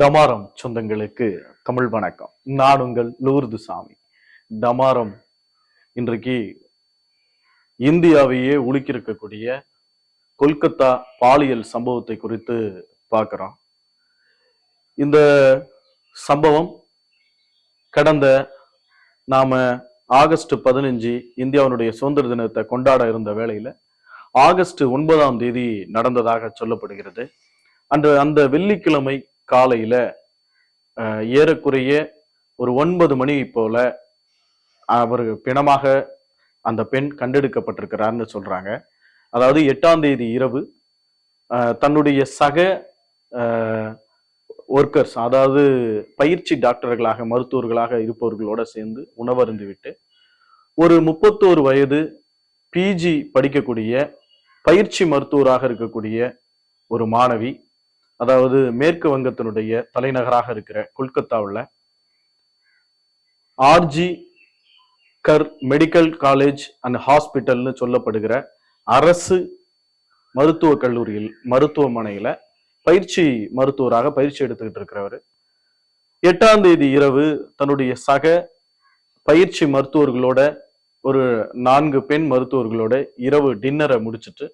டமாரம் சொந்தங்களுக்கு தமிழ் வணக்கம். நான் உங்கள் லூர்து சாமி. டமாரம் இன்றைக்கு இந்தியாவையே உலுக்கியிருக்கக்கூடிய கொல்கத்தா பாலியல் சம்பவத்தை குறித்து பார்க்குறோம். இந்த சம்பவம் கடந்த நாம ஆகஸ்ட் பதினஞ்சு இந்தியாவினுடைய சுதந்திர தினத்தை கொண்டாட இருந்த வேளையில ஆகஸ்ட் ஒன்பதாம் தேதி நடந்ததாக சொல்லப்படுகிறது. அன்று அந்த வெள்ளிக்கிழமை காலையில ஏறக்குறைய ஒரு ஒன்பது மணி போல அவர் பிணமாக அந்த பெண் கண்டெடுக்கப்பட்டிருக்கிறார்னு சொல்றாங்க. அதாவது எட்டாம் தேதி இரவு தன்னுடைய சக ஒர்க்கர்ஸ் அதாவது பயிற்சி டாக்டர்களாக மருத்துவர்களாக இருப்பவர்களோட சேர்ந்து உணவருந்து விட்டு ஒரு முப்பத்தோரு வயது பிஜி படிக்கக்கூடிய பயிற்சி மருத்துவராக இருக்கக்கூடிய ஒரு மாணவி அதாவது மேற்கு வங்கத்தினுடைய தலைநகராக இருக்கிற கொல்கத்தாவில் R G Kar medical college and ஹாஸ்பிட்டல்னு சொல்லப்படுகிற அரசு மருத்துவக் கல்லூரியில் மருத்துவமனையில் பயிற்சி மருத்துவராக பயிற்சி எடுத்துக்கிட்டு இருக்கிறவர். எட்டாம் தேதி இரவு தன்னுடைய சக பயிற்சி மருத்துவர்களோட ஒரு நான்கு பெண் மருத்துவர்களோட இரவு டின்னரை முடிச்சிட்டு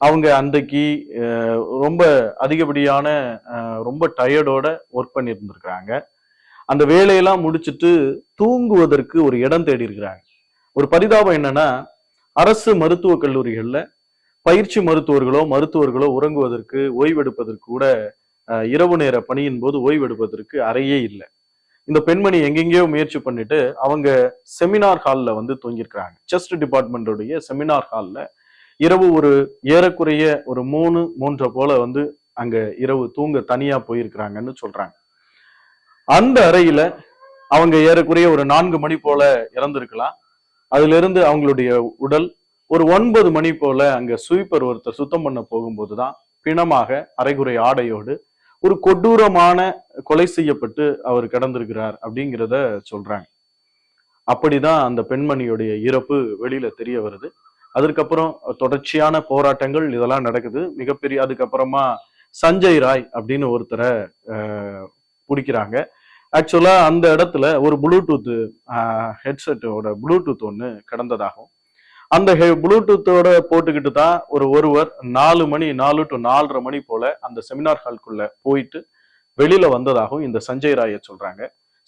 அவங்க அன்றைக்கு ரொம்ப அதிகப்படியான அஹ், ரொம்ப டயர்டோட ஒர்க் பண்ணியிருந்திருக்கிறாங்க. அந்த வேலையெல்லாம் முடிச்சிட்டு தூங்குவதற்கு ஒரு இடம் தேடி இருக்கிறாங்க ஒரு பரிதாபம் என்னன்னா அரசு மருத்துவக் கல்லூரிகள்ல பயிற்சி மருத்துவர்களோ மருத்துவர்களோ உறங்குவதற்கு ஓய்வெடுப்பதற்கு கூட இரவு நேர பணியின் போது ஓய்வெடுப்பதற்கு அறையே இல்லை. இந்த பெண்மணி எங்கெங்கேயோ முயற்சி பண்ணிட்டு அவங்க செமினார் ஹால்ல வந்து தூங்கியிருக்கிறாங்க. செஸ்ட் டிபார்ட்மெண்ட்டுடைய செமினார் ஹால்ல இரவு ஒரு ஏறக்குறைய ஒரு மூணு மூன்றை போல வந்து அங்க இரவு தூங்க தனியா போயிருக்கிறாங்கன்னு சொல்றாங்க. அந்த அறையில அவங்க ஏறக்குறைய ஒரு நான்கு மணி போல இறந்திருக்கலாம். அதுல இருந்து அவங்களுடைய உடல் ஒரு ஒன்பது மணி போல அங்க ஸ்வீப்பர் ஒருத்தர் சுத்தம் பண்ண போகும்போதுதான் பிணமாக அரைகுறை ஆடையோடு ஒரு கொடூரமான கொலை செய்யப்பட்டு அவர் கிடந்திருக்கிறார் அப்படிங்கிறத சொல்றாங்க. அப்படிதான் அந்த பெண்மணியுடைய இறப்பு வெளியில தெரிய வருது. அதற்கப்புறம் தொடர்ச்சியான போராட்டங்கள் இதெல்லாம் நடக்குது. மிகப்பெரிய அதுக்கப்புறமா சஞ்சய் ராய் அப்படின்னு ஒருத்தரை பிடிக்கிறாங்க. ஆக்சுவலா அந்த இடத்துல ஒரு ப்ளூடூத் ஹெட்செட்டோட ப்ளூடூத் ஒன்று கடந்ததாகும் அந்த ப்ளூடூத்தோட போட்டுக்கிட்டு தான் ஒரு ஒருவர் நாலு மணி நாலு டு நாலரை மணி போல அந்த செமினார் ஹால்குள்ள போயிட்டு வெளியில வந்ததாகவும் இந்த சஞ்சய் ராயை சொல்றாங்க.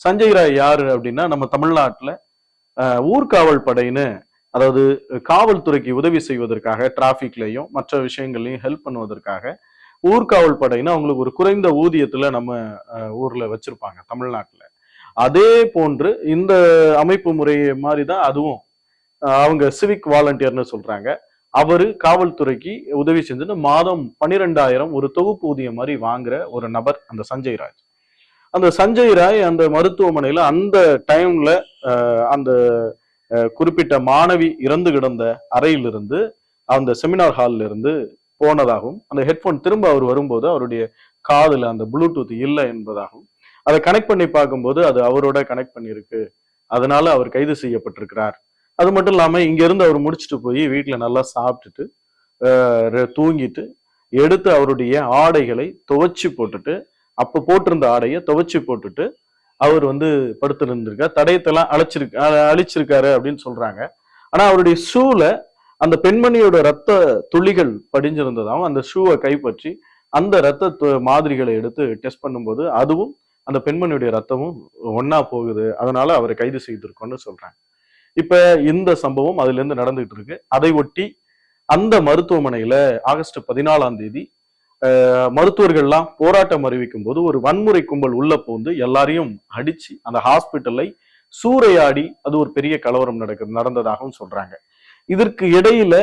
சஞ்சய் ராய் யாரு அப்படின்னா நம்ம தமிழ்நாட்டில் ஊர்காவல் படைன்னு அதாவது காவல்துறைக்கு உதவி செய்வதற்காக டிராபிக்லயும் மற்ற விஷயங்கள்லையும் ஹெல்ப் பண்ணுவதற்காக ஊர்காவல் படைன்னு அவங்களுக்கு ஒரு குறைந்த ஊதியத்துல நம்ம ஊரில் ஊர்ல வச்சிருப்பாங்க தமிழ்நாட்டில். அதே போன்று இந்த அமைப்பு முறை மாதிரி தான் அதுவும் அவங்க சிவிக் வாலண்டியர்னு சொல்றாங்க. அவரு காவல்துறைக்கு உதவி செஞ்சுட்டு மாதம் பன்னிரெண்டாயிரம் ஒரு தொகுப்பு ஊதியம் மாதிரி வாங்குற ஒரு நபர் அந்த சஞ்சய் ராஜ். அந்த சஞ்சய் ராய் அந்த மருத்துவமனையில அந்த டைம்ல அந்த குறிப்பிட்ட மாணவி இறந்து கிடந்த அறையிலிருந்து அந்த செமினார் ஹாலில் இருந்து போனதாகவும் அந்த ஹெட்ஃபோன் திரும்ப அவர் வரும்போது அவருடைய காதில் அந்த ப்ளூடூத் இல்லை என்பதாகவும் அதை கனெக்ட் பண்ணி பார்க்கும்போது அது அவரோட கனெக்ட் பண்ணியிருக்கு. அதனால அவர் கைது செய்யப்பட்டிருக்கிறார். அது மட்டும் இல்லாமல் இங்கேருந்து அவர் முடிச்சுட்டு போய் வீட்டில் நல்லா சாப்பிட்டுட்டு தூங்கிட்டு எடுத்து அவருடைய ஆடைகளை துவைச்சி போட்டுட்டு அப்போ போட்டிருந்த ஆடையை துவைச்சி போட்டுட்டு அவர் வந்து படுத்திருந்திருக்கார். தடயத்தெல்லாம் அழைச்சிருக்கு அழிச்சிருக்காரு அப்படின்னு சொல்றாங்க. ஆனா அவருடைய ஷூல அந்த பெண்மணியோட ரத்த துளிகள் படிஞ்சிருந்ததாகவும் அந்த ஷூவை கைப்பற்றி அந்த ரத்த து- மாதிரிகளை எடுத்து டெஸ்ட் பண்ணும்போது அதுவும் அந்த பெண்மணியுடைய ரத்தமும் ஒன்னா போகுது. அதனால அவரை கைது செய்திருக்கோம்னு சொல்றாங்க. இப்ப இந்த சம்பவம் அதுல இருந்து நடந்துகிட்டு இருக்கு. அதை ஒட்டி அந்த மருத்துவமனையில ஆகஸ்ட் பதினாலாம் தேதி மருத்துவர்கள்லாம் போராட்டம் அறிவிக்கும் போது ஒரு வன்முறை கும்பல் உள்ள பூந்து எல்லாரையும் அடிச்சு அந்த ஹாஸ்பிட்டலை சூறையாடி அது ஒரு பெரிய கலவரம் நடக்கு நடந்ததாகவும் சொல்றாங்க. இதற்கு இடையில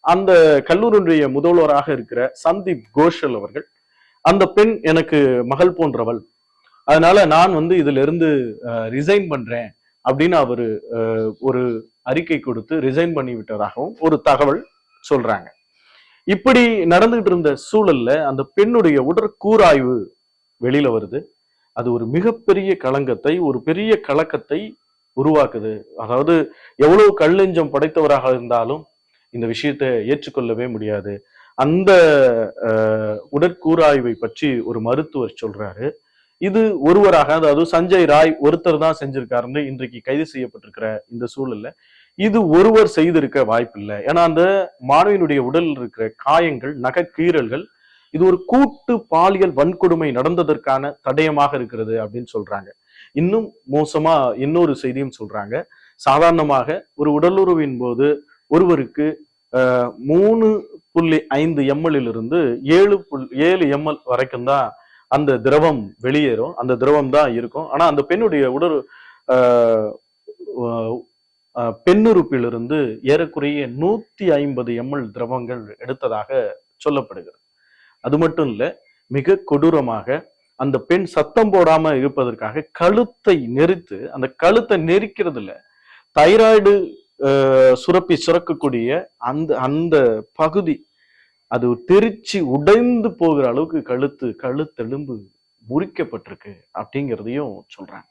அந்த கல்லூரியுடைய முதல்வராக இருக்கிற சந்தீப் கோஷல் அவர்கள் அந்த பெண் எனக்கு மகள் போன்றவள் அதனால நான் வந்து இதுல இருந்து ரிசைன் பண்றேன் அப்படின்னு அவரு ஒரு அறிக்கை கொடுத்து ரிசைன் பண்ணி விட்டதாகவும் ஒரு தகவல் சொல்றாங்க. இப்படி நடந்துகிட்டு இருந்த சூழல்ல அந்த பெண்ணுடைய உடற்கூராய்வு வெளியில வருது. அது ஒரு மிகப்பெரிய களங்கத்தை ஒரு பெரிய கலக்கத்தை உருவாக்குது. அதாவது எவ்வளவு கல்லெஞ்சம் படைத்தவராக இருந்தாலும் இந்த விஷயத்தை ஏற்றுக்கொள்ளவே முடியாது. அந்த உடற்கூராய்வை பற்றி ஒரு மருத்துவர் சொல்றாரு. இது ஒருவராக அதாவது சஞ்சய் ராய் ஒருத்தர் தான் செஞ்சிருக்காருன்னு இன்றைக்கு கைது செய்யப்பட்டிருக்கிற இந்த சூழல்ல இது ஒருவர் செய்திருக்க வாய்ப்பில்லை. ஏன்னா அந்த மாணவியினுடைய உடலில் இருக்கிற காயங்கள் நகைக்கீறல்கள் இது ஒரு கூட்டு பாலியல் வன்கொடுமை நடந்ததற்கான தடயமாக இருக்கிறது அப்படின்னு சொல்றாங்க. இன்னும் மோசமா இன்னொரு செய்தியும் சொல்றாங்க. சாதாரணமாக ஒரு உடலுறவின் போது ஒருவருக்கு மூணு புள்ளி ஐந்து எம்எல்லில் இருந்து ஏழு புல் ஏழு எம்எல் வரைக்கும் தான் அந்த திரவம் வெளியேறும். அந்த திரவம் தான் இருக்கும். ஆனா அந்த பெண்ணுடைய உடல் பெண்ணுறுப்பிலிருந்து ஏறக்குறைய நூத்தி ஐம்பது எம்எல் திரவங்கள் எடுத்ததாக சொல்லப்படுகிறது. அது மட்டும் இல்ல மிக கொடூரமாக அந்த பெண் சத்தம் போடாம இருப்பதற்காக கழுத்தை நெரித்து அந்த கழுத்தை நெரிக்கிறதுல தைராய்டு சுரப்பி சுரக்கக்கூடிய அந்த அந்த பகுதி அது தெரிச்சு உடைந்து போகிற அளவுக்கு கழுத்து கழுத்தெலும்பு முறிக்கப்பட்டிருக்கு அப்படிங்கிறதையும் சொல்றாங்க.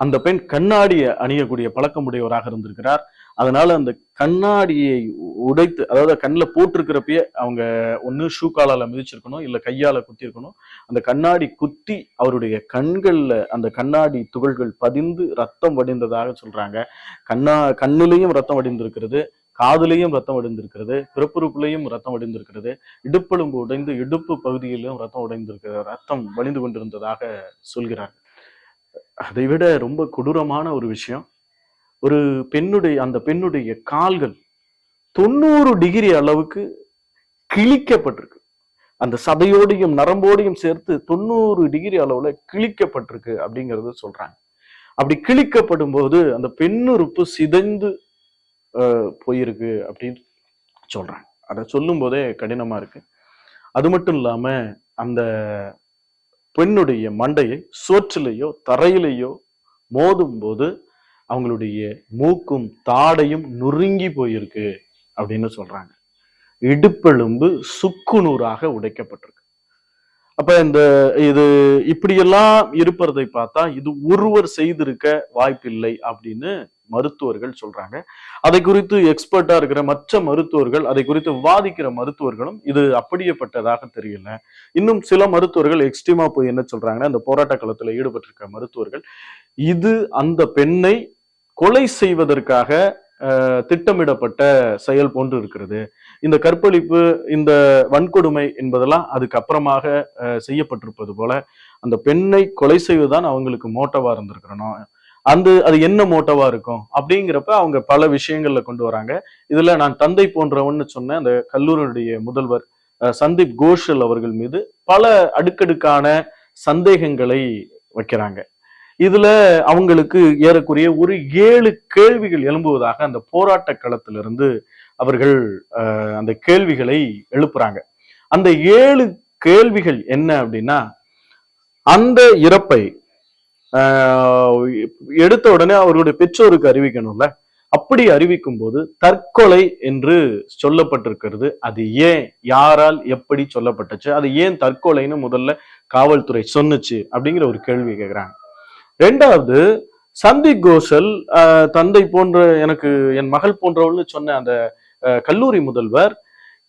அந்த பெண் கண்ணாடியை அணியக்கூடிய பழக்கமுடையவராக இருந்திருக்கிறார். அதனால அந்த கண்ணாடியை உடைத்து அதாவது கண்ணில் போட்டிருக்கிறப்பயே அவங்க ஒன்று ஷூ காலால் மிதிச்சிருக்கணும் இல்லை கையால் குத்தி இருக்கணும் அந்த கண்ணாடி குத்தி அவருடைய கண்களில் அந்த கண்ணாடி துகள்கள் பதிந்து ரத்தம் வடிந்ததாக சொல்றாங்க. கண்ணா கண்ணிலையும் ரத்தம் வடிந்திருக்கிறது. காதுலையும் ரத்தம் அடைந்திருக்கிறது பிறப்புறுப்புலையும் ரத்தம் அடைந்திருக்கிறது இடுப்பெலும்பு உடைந்து இடுப்பு பகுதியிலும் ரத்தம் உடைந்திருக்கிறது ரத்தம் வழிந்து கொண்டிருந்ததாக சொல்கிறார். அதை விட ரொம்ப கொடூரமான ஒரு விஷயம் ஒரு பெண்ணுடைய அந்த பெண்ணுடைய கால்கள் தொண்ணூறு டிகிரி அளவுக்கு கிழிக்கப்பட்டிருக்கு. அந்த சதையோடையும் நரம்போடையும் சேர்த்து தொண்ணூறு டிகிரி அளவுல கிழிக்கப்பட்டிருக்கு அப்படிங்கிறத சொல்றாங்க. அப்படி கிழிக்கப்படும் போது அந்த பெண்ணுறுப்பு சிதைந்து போயிருக்கு அப்படின்னு சொல்கிறாங்க அதை சொல்லும் போதே இருக்குது அது மட்டும் இல்லாமல் அந்த பெண்ணுடைய மண்டையை சோற்றிலேயோ தரையிலேயோ மோதும் போது அவங்களுடைய மூக்கும் தாடையும் நொறுங்கி போயிருக்கு அப்படின்னு சொல்றாங்க. இடுப்பெலும்பு சுக்குநூறாக உடைக்கப்பட்டிருக்கு. அப்ப இந்த இது இப்படியெல்லாம் இருப்பதை பார்த்தா இது ஒருவர் செய்திருக்க வாய்ப்பில்லை அப்படின்னு மருத்துவர்கள் சொல்றாங்க. அதை குறித்து எக்ஸ்பர்ட்டா இருக்கிற மற்ற மருத்துவர்கள் அதை குறித்து விவாதிக்கிற மருத்துவர்களும் இது அப்படியேப்பட்டதாக தெரியல. இன்னும் சில மருத்துவர்கள் எக்ஸ்ட்ரீமா போய் என்ன சொல்றாங்கன்னா அந்த போராட்ட களத்துல ஈடுபட்டிருக்க மருத்துவர்கள் இது அந்த பெண்ணை கொலை செய்வதற்காக திட்டமிடப்பட்ட செயல் போன்று இருக்கிறது. இந்த கற்பழிப்பு இந்த வன்கொடுமை என்பதெல்லாம் அதுக்கு அப்புறமாக செய்யப்பட்டிருப்பது போல அந்த பெண்ணை கொலை செய்வதுதான் அவங்களுக்கு மோட்டவா இருந்திருக்கணும் அந்த அது என்ன மோட்டவா இருக்கும்? அப்படிங்கிறப்ப அவங்க பல விஷயங்கள்ல கொண்டு வராங்க. இதுல நான் தந்தை போன்றவன்னு சொன்ன அந்த கல்லூரியுடைய முதல்வர் சந்தீப் கோஷல் அவர்கள் மீது பல அடுக்கடுக்கான சந்தேகங்களை வைக்கிறாங்க. இதுல அவங்களுக்கு ஏறக்குறைய ஒரு ஏழு கேள்விகள் எழும்புவதாக அந்த போராட்ட களத்திலிருந்து அவர்கள் அந்த கேள்விகளை எழுப்புறாங்க. அந்த ஏழு கேள்விகள் என்ன அப்படின்னா அந்த இறப்பை எடுத்த உடனே அவர்களுடைய பெற்றோருக்கு அறிவிக்கணும்ல? அப்படி அறிவிக்கும் போது தற்கொலை என்று சொல்லப்பட்டிருக்கிறது. அது ஏன்? யாரால் எப்படி சொல்லப்பட்டுச்சு? அது ஏன் தற்கொலைன்னு முதல்ல காவல்துறை சொன்னுச்சு? அப்படிங்கிற ஒரு கேள்வி கேட்குறாங்க ரெண்டாவது சந்தீப் கோஷல் தந்தை போன்ற எனக்கு என் மகள் போன்றவள்னு சொன்ன அந்த கல்லூரி முதல்வர்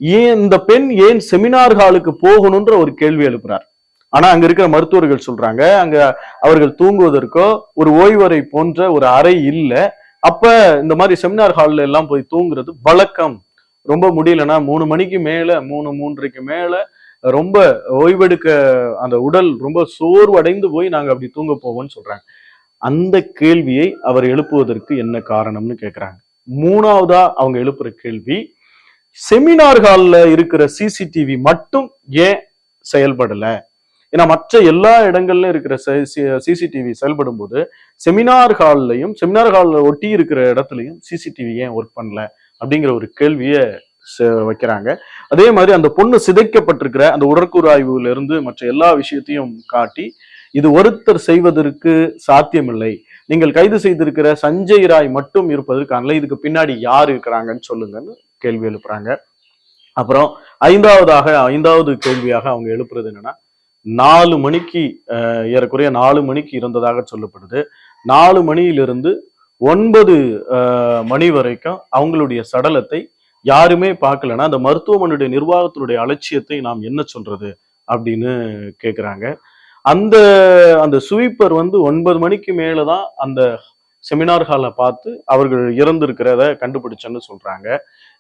ஏன் இந்த பெண் ஏன் செமினார் ஹாலுக்கு போகணுன்ற ஒரு கேள்வி எழுப்புறார். ஆனா அங்க இருக்கிற மருத்துவர்கள் சொல்றாங்க அங்க அவர்கள் தூங்குவதற்கோ ஒரு ஓய்வறை போன்ற ஒரு அறை இல்லை. அப்ப இந்த மாதிரி செமினார் ஹால்ல எல்லாம் போய் தூங்குறது வழக்கம். ரொம்ப முடியலன்னா மூணு மணிக்கு மேல மூணு மூன்றைக்கு மேல ரொம்ப ஓய்வெடுக்க அந்த உடல் ரொம்ப சோர்வடைந்து போய் நாங்க அப்படி தூங்க போவோம்னு சொல்றாங்க. அந்த கேள்வியை அவர் எழுப்புவதற்கு என்ன காரணம்னு கேக்குறாங்க. மூணாவதா அவங்க எழுப்புற கேள்வி செமினார் ஹால்ல இருக்கிற சிசிடிவி மட்டும் ஏன் செயல்படலை? ஏன்னா மற்ற எல்லா இடங்கள்லயும் இருக்கிற சிசிடிவி செயல்படும் போது செமினார் ஹால்லையும் செமினார் ஹால்ல ஒட்டி இருக்கிற இடத்துலையும் சிசிடிவி ஏன் ஒர்க் பண்ணல அப்படிங்கிற ஒரு கேள்வியை வைக்கிறாங்க. அதே மாதிரி அந்த பொண்ணு சிதைக்கப்பட்டிருக்கிற அந்த உடற்கூறு ஆய்வுல இருந்து மற்ற எல்லா விஷயத்தையும் காட்டி இது ஒருத்தர் செய்வதற்கு சாத்தியமில்லை. நீங்கள் கைது செய்திருக்கிற சஞ்சய் ராய் மட்டும் இருப்பதற்கான இதுக்கு பின்னாடி யார் இருக்கிறாங்கன்னு சொல்லுங்கன்னு கேள்வி எழுப்புறாங்க. அப்புறம் ஐந்தாவதாக ஐந்தாவது கேள்வியாக அவங்க எழுப்புறது என்னன்னா நாலு மணிக்கு ஏறக்குறைய நாலு மணிக்கு இருந்ததாக சொல்லப்படுது. நாலு மணியிலிருந்து ஒன்பது மணி வரைக்கும் அவங்களுடைய சடலத்தை யாருமே பார்க்கலன்னா அந்த மருத்துவமனையுடைய நிர்வாகத்தினுடைய அலட்சியத்தை நாம் என்ன சொல்றது அப்படின்னு கேட்குறாங்க அந்த அந்த ஸ்வீப்பர் வந்து ஒன்பது மணிக்கு மேலே தான் அந்த செமினார் ஹாலை பார்த்து அவர்கள் இறந்திருக்கிறத கண்டுபிடிச்சேன்னு சொல்றாங்க.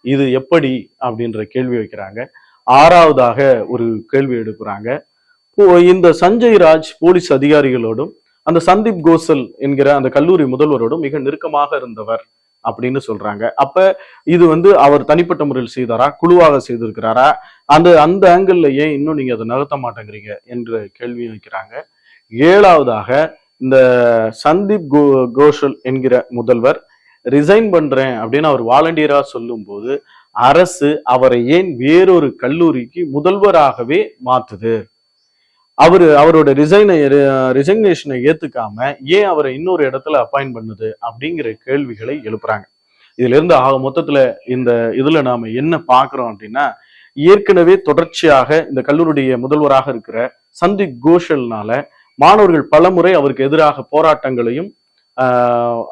இது எப்படி? அப்படின்ற கேள்வி வைக்கிறாங்க. ஆறாவதாக ஒரு கேள்வி எடுக்கிறாங்க. இந்த சஞ்சய் ராஜ் போலீஸ் அதிகாரிகளோடும் அந்த சந்தீப் கோசல் என்கிற அந்த கல்லூரி முதல்வரோடும் மிக நெருக்கமாக இருந்தவர் அப்படின்னு சொல்றாங்க. அப்ப இது வந்து அவர் தனிப்பட்ட முறையில் செய்தாரா? குழுவாக செய்திருக்கிறாரா? அந்த அந்த ஆங்கிள் ஏன் இன்னும் நீங்க அதை நகர்த்த மாட்டேங்கிறீங்க என்ற கேள்வி வைக்கிறாங்க. ஏழாவதாக இந்த சந்தீப் கோ கோஷல் என்கிற முதல்வர் ரிசைன் பண்றேன் அப்படின்னு அவர் வாலண்டியரா சொல்லும்போது அரசு அவரை ஏன் வேறொரு கல்லூரிக்கு முதல்வராகவே மாத்துது அவர் அவரோட ரிசைனை ரிசைக்னேஷனை ஏத்துக்காம ஏன் அவரை இன்னொரு இடத்துல அப்பாயிண்ட் பண்ணுது அப்படிங்கிற கேள்விகளை எழுப்புறாங்க. இதுல இருந்து ஆக மொத்தத்துல இந்த இதுல நாம என்ன பாக்குறோம் அப்படின்னா ஏற்கனவே தொடர்ச்சியாக இந்த கல்லூரியுடைய முதல்வராக இருக்கிற சந்தீப் கோஷல்னால மாணவர்கள் பலமுறை அவருக்கு எதிராக போராட்டங்களையும்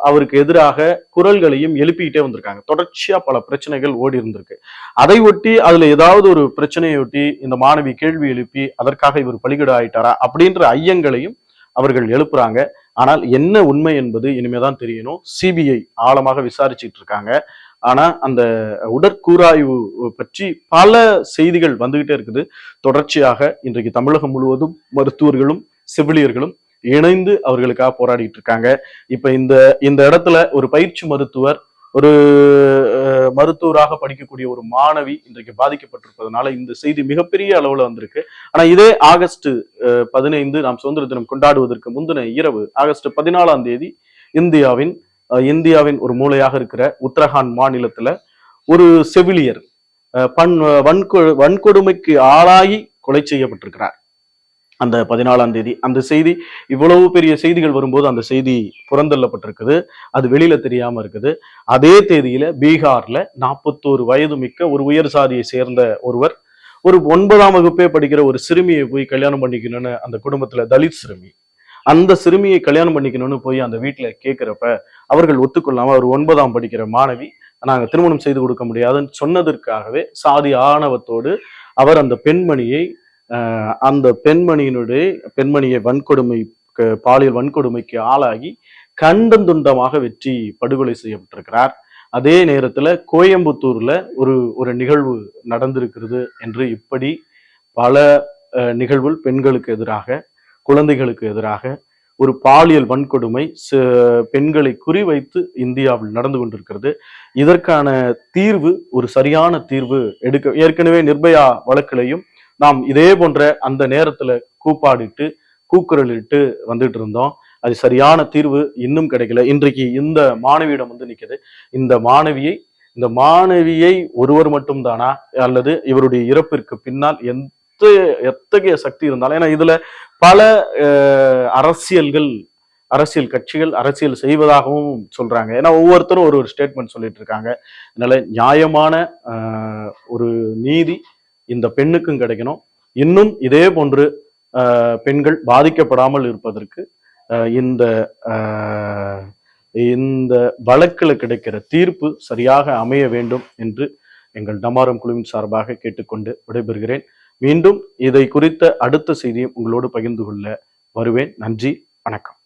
அவருக்கு எதிராக குரல்களையும் எழுப்பிக்கிட்டே வந்திருக்காங்க. தொடர்ச்சியா பல பிரச்சனைகள் ஓடி இருந்திருக்கு. அதை ஒட்டி அதுல ஏதாவது ஒரு பிரச்சனையொட்டி இந்த மாணவி கேள்வி எழுப்பி அதற்காக இவர் பலிகடா ஆயிட்டாரா அப்படின்ற ஐயங்களையும் அவர்கள் எழுப்புறாங்க. ஆனால் என்ன உண்மை என்பது இனிமேதான் தெரியணும். சிபிஐ ஆழமாக விசாரிச்சுட்டு இருக்காங்க ஆனா அந்த உடற்கூராய்வு பற்றி பல செய்திகள் வந்துகிட்டே இருக்குது. தொடர்ச்சியாக இன்றைக்கு தமிழகம் முழுவதும் மருத்துவர்களும் செவிலியர்களும் இணைந்து அவர்களுக்காக போராடிட்டு இருக்காங்க இப்ப இந்த இந்த இடத்துல ஒரு பயிற்சி மருத்துவர் ஒரு மருத்துவராக படிக்கக்கூடிய ஒரு மாணவி இன்றைக்கு பாதிக்கப்பட்டிருப்பதனால இந்த செய்தி மிகப்பெரிய அளவுல வந்திருக்கு. ஆனா இதே ஆகஸ்ட் பதினைந்து நாம் சுதந்திர தினம் கொண்டாடுவதற்கு முந்தின இரவு ஆகஸ்ட் பதினாலாம் தேதி இந்தியாவின் இந்தியாவின் ஒரு மூலையாக இருக்கிற உத்தரகாண்ட் மாநிலத்துல ஒரு செவிலியர் பன் பண் வன்கொ வன்கொடுமைக்கு ஆளாகி கொலை செய்யப்பட்டிருக்கிறார். அந்த பதினாலாம் தேதி. அந்த செய்தி இவ்வளவு பெரிய செய்திகள் வரும்போது அந்த செய்தி புறந்தள்ளப்பட்டிருக்குது. அது வெளியில தெரியாம இருக்குது. அதே தேதியில பீகார்ல நாற்பத்தோரு வயது மிக்க ஒரு உயர் சாதியை சேர்ந்த ஒருவர் ஒரு ஒன்பதாம் வகுப்பே படிக்கிற ஒரு சிறுமியை போய் கல்யாணம் பண்ணிக்கணும்னு அந்த குடும்பத்துல தலித் சிறுமி. அந்த சிறுமியை கல்யாணம் பண்ணிக்கணும்னு போய் அந்த வீட்டுல கேட்கிறப்ப அவர்கள் ஒத்துக்கொள்ளாம ஒரு ஒன்பதாம் படிக்கிற மாணவி நாங்க திருமணம் செய்து கொடுக்க முடியாதுன்னு சொன்னதற்காகவே சாதி ஆணவத்தோடு அவர் அந்த பெண்மணியை அந்த பெண்மணியினுடைய பெண்மணியை வன்கொடுமை பாலியல் வன்கொடுமைக்கு ஆளாகி கண்டந்துண்டமாக வெற்றி படுகொலை செய்யப்பட்டிருக்கிறார். அதே நேரத்தில் கோயம்புத்தூர்ல ஒரு ஒரு நிகழ்வு நடந்திருக்கிறது என்று இப்படி பல நிகழ்வுகள் பெண்களுக்கு எதிராக குழந்தைகளுக்கு எதிராக ஒரு பாலியல் வன்கொடுமை ச- பெண்களை குறிவைத்து இந்தியாவில் நடந்து கொண்டிருக்கிறது. இதற்கான தீர்வு ஒரு சரியான தீர்வு எடுக்க ஏற்கனவே நிர்பயா வழக்கிலையும் நாம் இதே போன்ற அந்த நேரத்துல கூப்பாடிட்டு கூக்குரலிட்டு வந்துட்டு இருந்தோம். அது சரியான தீர்வு இன்னும் கிடைக்கல. இன்றைக்கு இந்த மாணவியிடம் வந்து நிக்குது. இந்த மாணவியை இந்த மாணவியை ஒருவர் மட்டும் தானா அல்லது இவருடைய இறப்பிற்கு பின்னால் எந்த எத்தகைய சக்தி இருந்தாலும் ஏன்னா இதுல பல அரசியல்கள் அரசியல் கட்சிகள் அரசியல் செய்வதாகவும் சொல்றாங்க. ஏன்னா ஒவ்வொருத்தரும் ஒரு ஒரு ஸ்டேட்மெண்ட் சொல்லிட்டு இருக்காங்க. அதனால நியாயமான ஒரு நீதி இந்த பெண்ணுக்கும் கிடைக்கணும். இன்னும் இதே போன்று பெண்கள் பாதிக்கப்படாமல் இருப்பதற்கு இந்த இந்த வழக்கில் கிடைக்கிற தீர்ப்பு சரியாக அமைய வேண்டும் என்று எங்கள் டமாரம் குழுவின் சார்பாக கேட்டுக்கொண்டு விடைபெறுகிறேன். மீண்டும் இதை குறித்த அடுத்த செய்தியை உங்களோடு பகிர்ந்து கொள்ள வருவேன். நன்றி வணக்கம்.